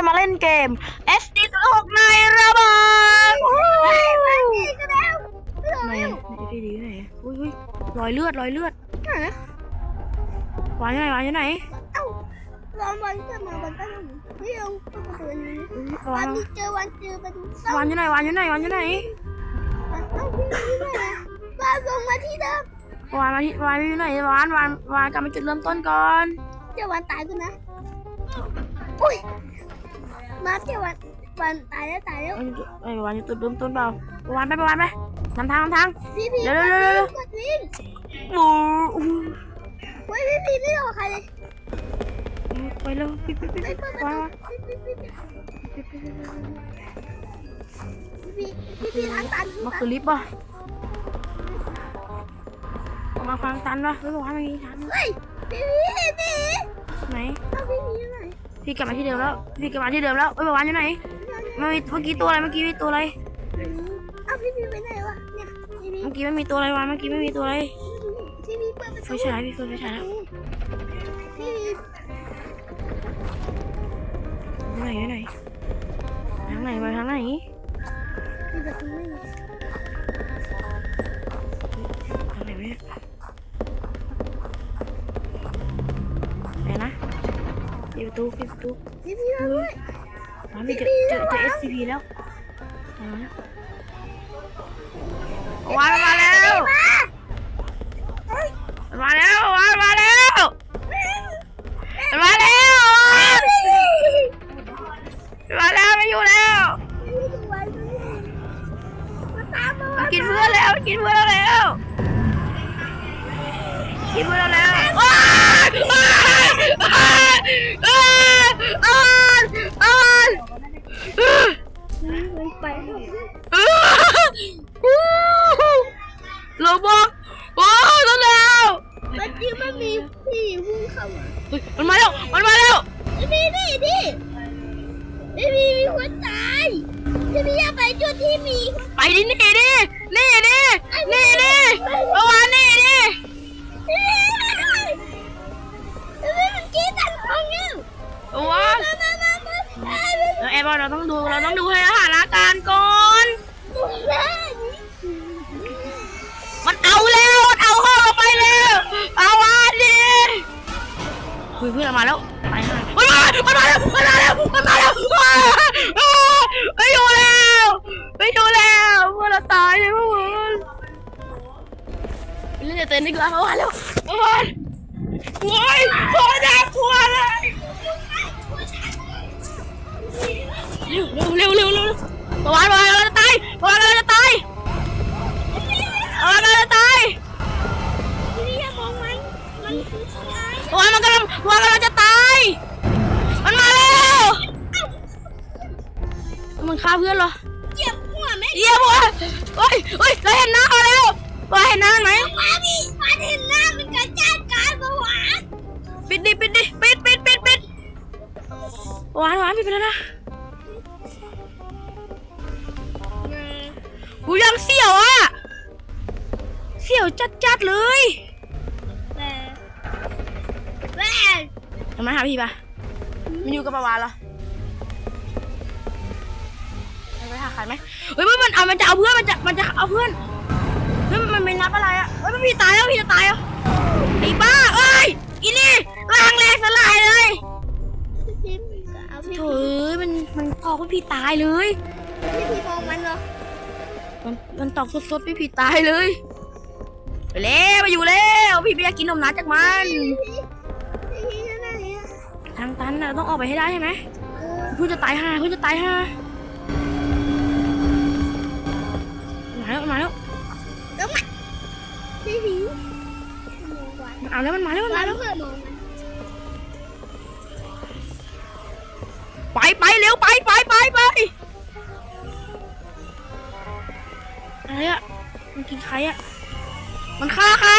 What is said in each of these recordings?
จะมาเล่นเกม SD 6ในระเบิดนี่ก็แล้วไหนไหนพี่ดีไหนอุ้ยอุ้ยรอยเลือดรอยเลือดวางยู่ไหนวางยู่ไหนเอ้าลองวันเกิดมาวันตั้งไม่เอาวันี้อุ๊ยวัวานมีเจอวันเจอวันวางอยู่ไหนวางอยู่ไหนวางอยู่ไหนวันเอ้าพี่นี่ไงวันลงมาที่เดิมวางมาที่วางอยู่ไหนวางวางวางกลับมาจุดเริ่มต้นก่อน เจอวันตายด้วยนะอุ้ย มาเจอวันวันตายแล้วตายแล้ววางอยู่เอ้ยวางอยู่จุดเริ่มต้นเปล่าวางไปวางไปนำทางนำทางพี่พี่เร็วเร็วเร็วเร็วกดวิ่งหมูอู้เฮ้ยพี่พี่ไม่รอใครเลยไปเร็วปิดปิดปิดไปปิดเปิดประวางตูพี่พี่พี่พี่พี่ทางตันมาคือลิฟต์ป่ะมาฟังตันป่ะไม่บอกว่ามันมีทันเฮ้ยพี่พี่พี่ไหนเอาพี่พี่ไหน พี่กลับมาที่เดิมแล้ว พี่กลับมาที่เดิมแล้วเอ้ยบอกว่าอยู่ไหนมันมีเมื่อกี้ตัวอะไร เมื่อกี้มีตัวอะไร เอาพี่พี่ไปไหนวะเนี่ยพี่พี่เมื่อกี้ไม่มีตัวอะไรวะเมื่อกี้ไม่มีตัวอะไรพี่พี่เปิดประไฟตูฉายพี่เฟิร์นไฟฉายแล้วพี่พี่อยู่ไหนอยู่ไหนทางไหนไปทางไหนปิดประตูไม่ได้ทางไหนวะเนี่ย ปิดประตูปิดประตูพี่พี่มาด้วยมาพี่เจอเจอเจอ SCP แล้วมาแล้ววานมาแล้วมาเฮ้ยมาแล้ววานมาแล้ว พี่พุ่งเข้ามาเฮ้ยมันมาแล้ว มันมาแล้ว พี่พี่พี่พี่มีคนตายพี่พี่อย่าไปจุดที่มีไปดิหนี่ดินี่ดินี่ดิประมาณนี่ดิพี่มาด้วยพี่มันกี้ตันของอยู่ประมามามามามาเออแอบบอกเราต้องดู เราต้องดูให้สถานการณ์ก่อน เพื่อนมาแล้วไปหามันมามันมาแล้วมันมาแล้วมันมาแล้วไม่อยู่แล้วไม่อยู่แล้วเพื่อเราตายเลยเพื่อนเล่นเต้นดีกว่าเขามาแล้วเพื่อนโอ้ยโคตรน่ากลัวเลยเร็วเร็วเร็วเร็วเร็วประวันประวันเราตายประวันเรา วันมันกำลังประวันกำลังจะตาย มันมาแล้วมันฆ่าเพื่อนเหรอเจ็บหัวแม่เยี่ยมว่ะเฮ้ยเฮ้ยเราเห็นหน้าเขาแล้วเราเห็นหน้าไหมมาพี่มาเห็นหน้ามันกระจายการเบาหวานปิดดิปิดดิปิดปิดปิดปิดหวานหวานปิดไปแล้วนะกูยังเสี่ยวอะ เสี่ยวจัดจัดๆเลย ทำไมหาพี่ปะมันอยู่กับปะวานเหรอไปหาใครไหมเฮ้ยมันมันเอามันจะเอาเพื่อนมันจะมันจะเอาเพื่อนเฮ้ยมันไม่นับอะไรอะเฮ้ยมันพี่ตายแล้วพี่จะตายแล้วไอ้บ้าเอ้ยอีนี่ล่างแรงสลายเลยพี่พี่เอาพี่โถ่เอ้ยมันมันตอกพี่พี่ตายเลยพี่พี่มองมันเหรอมันมันตอกสดๆพี่พี่ตายเลยไปแล้วมาอยู่แล้วพี่ไม่อยากกินนมน้ำจากมัน ทางตันน่ะเราต้องออกไปให้ได้ใช่ไหมเออเพื่อนจะตายห่าเพื่อนจะตายห่ามาแล้วมาแล้วแล้วมันพี่พี่มองวันมันเอาแล้วมันมาแล้วมันมาแล้วเพื่อนมองมันไปไปเร็วไปไปไปไปอะไรอะมันกินใครอะมันฆ่าใคร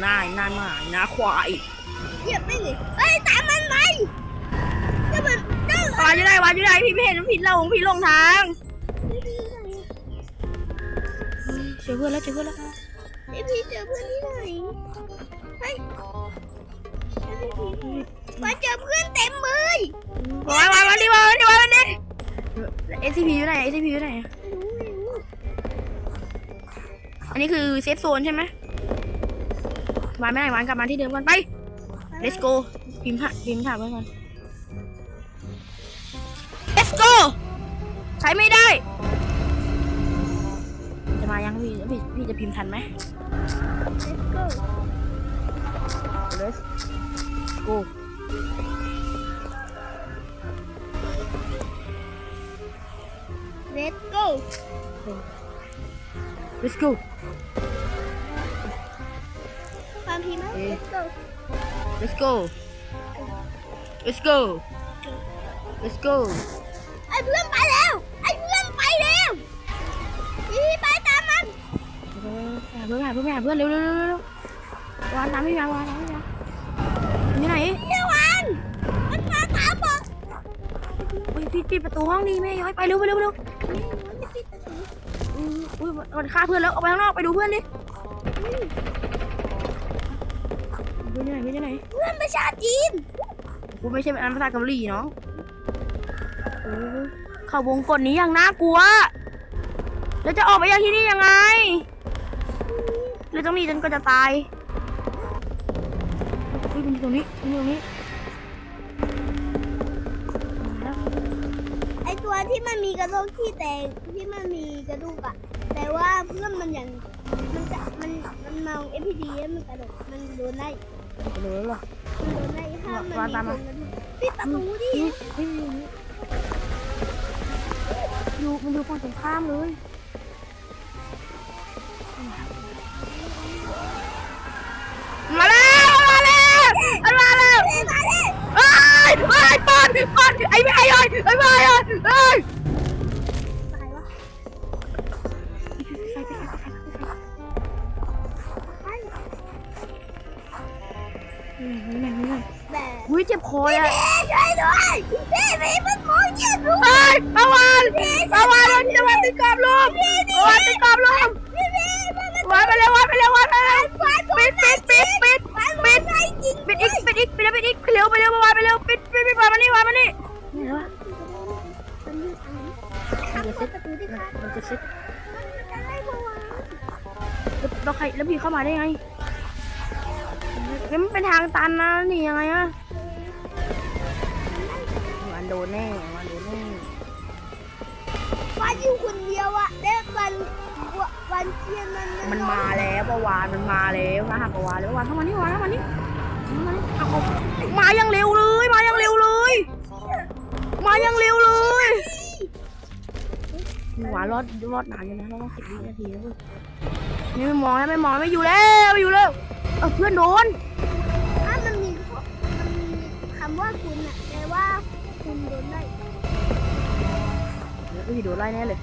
หน้าหน้าหมาหน้าควาย เหยียบไม่เลยเฮ้ยตามมันไปถ้ามันถ้าวานอยู่ไหนวานอยู่ไหนพี่ไม่เห็นมันผิดหลงพี่หลงทางพี่พี่ไหนเฮ้ยเจอเพื่อนแล้วเจอเพื่อนแล้วพี่พี่เจอเพื่อนที่ไหนเฮ้ยมาเจอเพื่อนเต็มเลยวายวายวันนี้วายวันนี้วายวันนี้ SCP อยู่ไหน SCP อยู่ไหนไม่รู้ไม่รู้อันนี้คือเซฟโซนใช่ไหมวานไม่ไหนวานกลับมาที่เดิมกันไป let's go พิมพ์ค่ะพิมพ์ถามไว้ก่อน let's go ใช้ไม่ได้ จะมายังพี่พี่พี่จะพิมพ์ทันไหม Let's go let's go Let's go let's go ความพีไหมเอ๊ะ Let's go let's go let's go let's go ไอ้เพื่อนไปแล้วไอ้เพื่อนไปแล้วพี่ไปตามมันหาเพื่อนหาเพื่อนหาเพื่อนเร็วเร็วเร็วเร็ววานน้ำไม่มาวานน้ำไม่มาอยู่ไหนเดี๋ยววันมันมาตามบอกเฮ้ยปิดปิดประตูห้องนี้แม่ย้อยไปเร็วไปเร็วไปเร็วมันไม่ปิดประตูอืมอุ้ยมันฆ่าเพื่อนแล้วออกไปข้างนอกไปดูเพื่อนดิ เพื่อนอยู่ไหนเพื่อนอยู่ไหนเพื่อนประชาจีนกูไม่ใช่เป็นอันภาษาเกาหลีน้องโอ้ยเข้าวงกดนี้อย่างน่ากลัว แล้วจะออกไปจากที่นี่ยังไงเราต้องหนีจนกว่าจะตายอุ้ยมันอยู่ตรงนี้มันอยู่ตรงนี้มาแล้วไอ้ตัวที่มันมีกระโหลกที่แตกที่มันมีกระดูกอะแต่ว่าเพื่อนมันอย่างมันจะมันมันเมาเอพีดีมันกระโดดมันโดนไล่ ไปเลยเหรอมันโดนไล่ถ้ามันวางมีตามคมานกระดูกปิดประตูดินี่เฮ้ยอยู่มันอยู่ฝั่งตรงข้ามเลยมาแล้วมาแล้วมันมาแล้วเอ้ยมาเลยเอ้ยเอ้ยปอนปอนไอ้ไม่ไอ้ไอ้ไอ้ไม่ไอ้ อืมนี่ไงนี่ไงแบบอุ้ยเจ็บคอเลยพี่ช่วยด้วยพี่พี่มันมองเยี่ยดูเอ้ยตะวันตะวันมันจะมาติดกรอบลมตะวันติดกรอบลมพี่พี่มันมันวันไปเร็ววันไปเร็ววันไปเร็วฟันปิดปิดปิดปิดฟันมันไล่จริงปิดอีกปิดอีกปิดแล้วปิดอีกไปเร็วไปเร็ววันไปเร็วปิดปิดปิดวันมานี่วันมานี่นี่เหรอมันมีอันนี้ทำประตูที่ขาดมันจะเซ็ตมันจะได้ปะวะแล้วใครแล้วพี่เข้ามาได้ไง แล้วมันเป็นทางตันนะนี่ยังไงอะวันโดนแน่วันโดนแน่วันอยู่คนเดียวอะแล้ววันวันเทียนมันมันมาแล้วประวานมันมาแล้วนะหาประวานแล้วประวานเข้ามานี่ประวานเข้ามานี่เข้ามานี่เอาเอามายังเร็วเลย มายังเร็วเลย มายังเร็วเลยหวานรอดรอดนานอยู่นะรอดสิบวินาทีแล้วเว้ยนี่ไม่มองแล้วไม่มองแล้วไม่อยู่แล้วไม่อยู่แล้ว เออเพื่อนโดนถ้ามันมีมันมีคำว่าคุณอะแปลว่าคุณโดนไล่เดี๋ยวพี่โดนไล่แน่เลย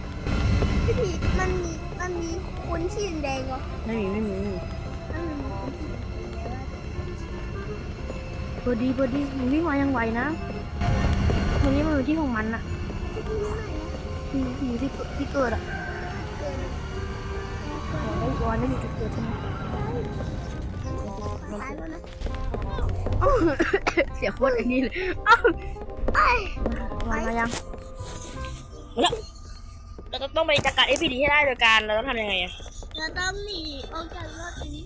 พี่ผีมันมีมันมีคนที่แดงๆเหรอไม่มีไม่มีไม่มีมันมีคนที่แดงเปิดดีเปิดดีมันวิ่งมายังไวนะตรงนี้มันอยู่ที่ของมันอะๆที่นี่ไหนอะที่ที่ที่ที่เกิดอะเกินไอ้วานไม่มีจุดเกิดใช่ไหม ตายแล้วนะอ้าวเสียโคตรไอ้นี่เลยอ้าวไอ้มามายังมาแล้วเราต้องไปจัดการ APD ให้ได้โดยการเราต้องทำยังไงอะเราต้องหนีออกจากรถนี้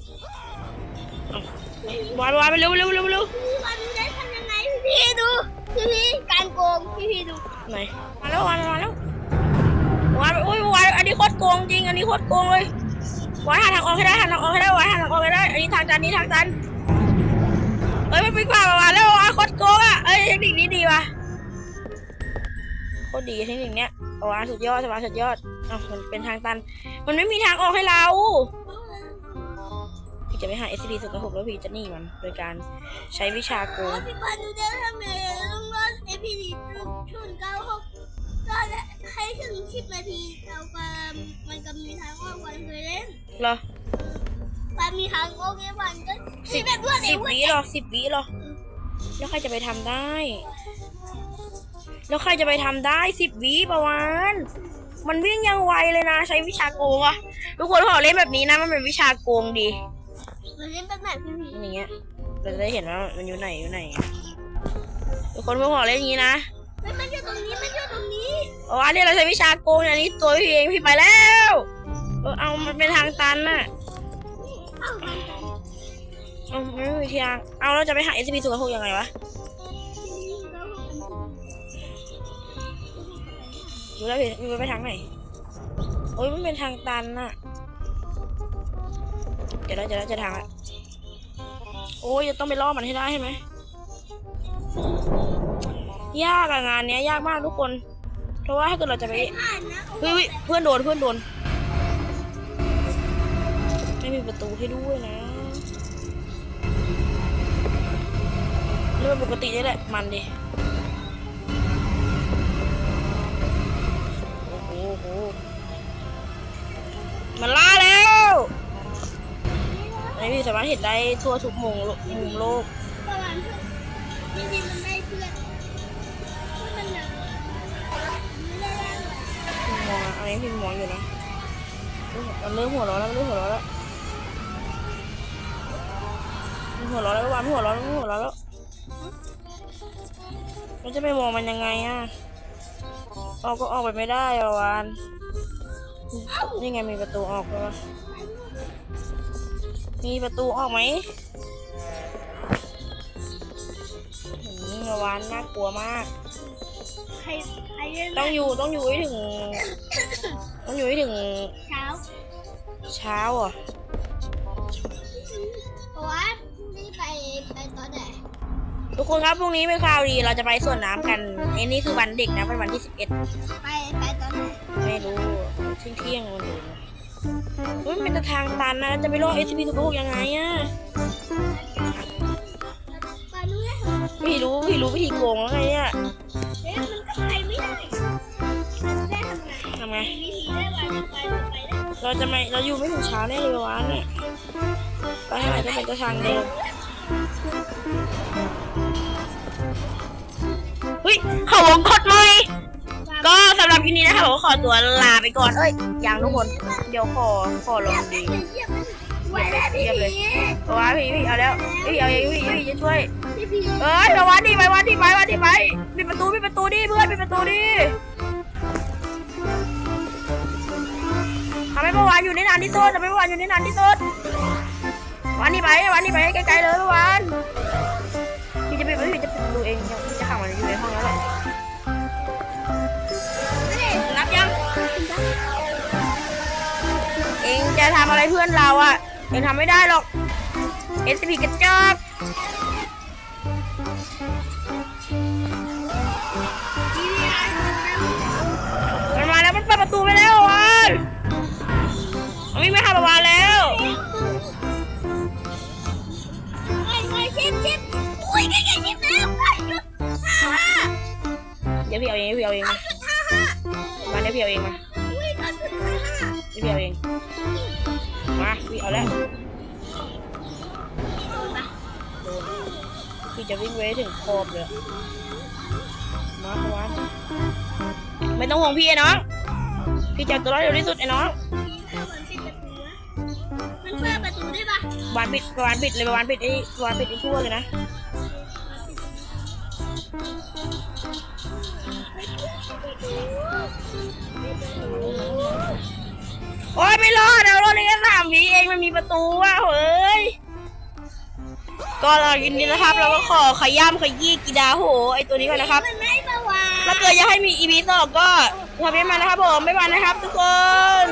วานวานไปเร็วเร็วเร็วเร็วพี่วันได้ทำยังไงพี่พี่ดูพี่พี่การโกงพี่พี่ดูไหนมาแล้ววานมาแล้ววานโอ้ยวานอันนี้โคตรโกงจริงอันนี้โคตรโกงเลย วานหาทางออกให้ได้หาทางออกให้ได้วานหาทางออกให้ได้อันนี้ทางตันนี้ทางตันเอ้ยไม่ปิกว่าวาแล้ววาโคตรโกงอะเอ้ยเทคนิคนี้ดีว่ะโคตรดีเทคนิคเนี้ยวาสุดยอดวานสุดยอดอ้าวมันเป็นทางตัน มันไม่มีทางออกให้เราพี่จะไปหา SCP สุดกระหกแล้วพี่จะหนีมันโดยการใช้วิชาโกโอ้งพี่วันดูได้ทำไงต้องรอดเอพีดีชุนเก้าหก รอดให้ถึงสิบนาทีเราก็มันก็มีทางออกวันเคยเล่นเหรอวันมีทางออกไอ้วันก็สิบแบบเพื่อนสิไอ้บเว้ยวิเหรอสิบวิเหรอ แล้วใครจะไปทำได้ แล้วใครจะไปทำได้สิบวิประวานมันวิ่งยังไวเลยนะ ใช้วิชาโกงอะทุกคนขอเล่นแบบนี้นะ มันเป็นวิชาโกงดี มันเล่นแบบไหนพี่พี่อย่างเงี้ย เราจะได้เห็นว่ามันอยู่ไหนอยู่ไหน ทุกคนพวกขอเล่นอย่างนี้นะ มันมันอยู่ตรงนี้มัน ออันนี้เราใช้วิชาโกงอันนี้ตัวพี่เองพี่ไปแล้วเออเอามันเป็นทางตันน่ะเอาไม่มีทางเอาเราจะไปหา SCP ศูนย์หกยังไงวะดูแล้วพี่มีไปทางไหนโอ้ยมันเป็นทางตันน่ะเดี๋ยวเราจะเราจะทางละโอ้ยจะต้องไปล่อมันให้ได้ใช่ไหมยากอะงานเนี้ยยากมากทุกคน เพราะว่าถ้าเกิดเราจะไปเฮ้ยเพื่อนโดนเพื่อนโดนไม่มีประตูให้ด้วยนะเรื่องปกตินี่แหละมันดิโอ้โหโหมันล่าแล้วไอพี่สามารถเห็นได้ทั่วทุกมุมโลกมุมโลกจริงๆมันได้เพื่อน มองอะอันนี้พี่มองอยู่นะเริ่มมันเริ่มหัวเร้อนแล้วมันเริ่มหัวเร้อนแล้วมันหัวเร้อนแล้ววานหัวเร้อนแล้วมันหัวเร้อนแล้วมันจะไปมองมันยังไงอะออกก็ออกไปไม่ได้อะวานนี่ไงมีประตูออกแล้ววะมีประตูออกไหมหืมวานน่ากลัวมาก ใครใครเล่นต้องอยู่ต้องอยู่ให้ถึง ต้องอยู่ให้ถึงเช้า เช้าอะเพราะว่าพรุ่งนี้ไปไปตอนไหนทุกคนครับพรุ่งนี้เป็นข่าวดีเราจะไปสวนน้ำกันไอ้นี่คือวันเด็กนะเป็นวันที่สิบเอ็ดไปไปตอนไหนไม่รู้เที่ยงเที่ยงๆวันเด็กเฮ้ยมันเป็นแต่ทางตันนะจะไปรอด SCP สุขภาพยังไงอะไปนู่นเลยไม่รู้ไม่รู้วิธีโกงแล้วไงเนี่ย ไง เราจะไม่ เราอยู่ไม่ถึงเช้าแน่เลยวันเนี่ยไปทางไหนก็เป็นก็ทางเดิมเฮ้ยเขาวงกดเลยก็สำหรับคลิปนี้นะคะผมขอตัวลาไปก่อน เอ้ยยังทุกคน เดี๋ยวขอขอลงดีเยี่ยมไหวแล้วพี่พีเพราะว่าพี่พี่เอาแล้วพี่เอาเองพี่พี่จะช่วยเอ้ยมาวัดดิไปวัดดิไปวัดดิไปปิดประตูปิดประตูดิเพื่อนปิดประตูดิ เมื่อวานอยู่ในนานที่สุดทำให้เมื่อวานอยู่ในนานที่สุดวันนี้ไปวันนี้ไปให้ไกลๆเลยเมื่อวานพี่จะไปพี่จะปิดประตูเองพี่จะขังมันอยู่ในห้องแล้วแหละนับยัง เองจะทำอะไรเพื่อนเราอะเองทำไม่ได้หรอก SCP กระจอกมันมาแล้วมันเปิดประตูไปแล้ว พี่เอาเองเดี๋ยวพี่เอาเองมาจุดห้าห้ามาเดี๋ยวพี่เอาเองมาอุ้ยก็จุดห้าห้าเดี๋ยวพี่เอาเองมาพี่เอาแล้วพี่จะวิ่งไปให้ถึงขอบเลยมาประวานไม่ต้องห่วงพี่ไอ้น้องพี่จะเอาตัวรอดเร็วที่สุดไอ้น้องมันเปิดประตูได้ปะวานปิดประวานปิดเลยประวานปิดไอ้ประวานปิดไอ้ทั่วเลยนะ โอ้ยไม่รอดเดี๋ยวรอดได้แค่สามวิเองมันมีประตูว่ะเฮ้ยก็เรายินดีนะครับ เราก็ขอขย้ำขยี้กีดาโหไอตัวนี้ก่อนนะครับมันไม่ประวาแล้วเกิดอยากให้มี EP สองก็ทำให้มานนะครับผมบ๊ายบานะครับ ทุกคน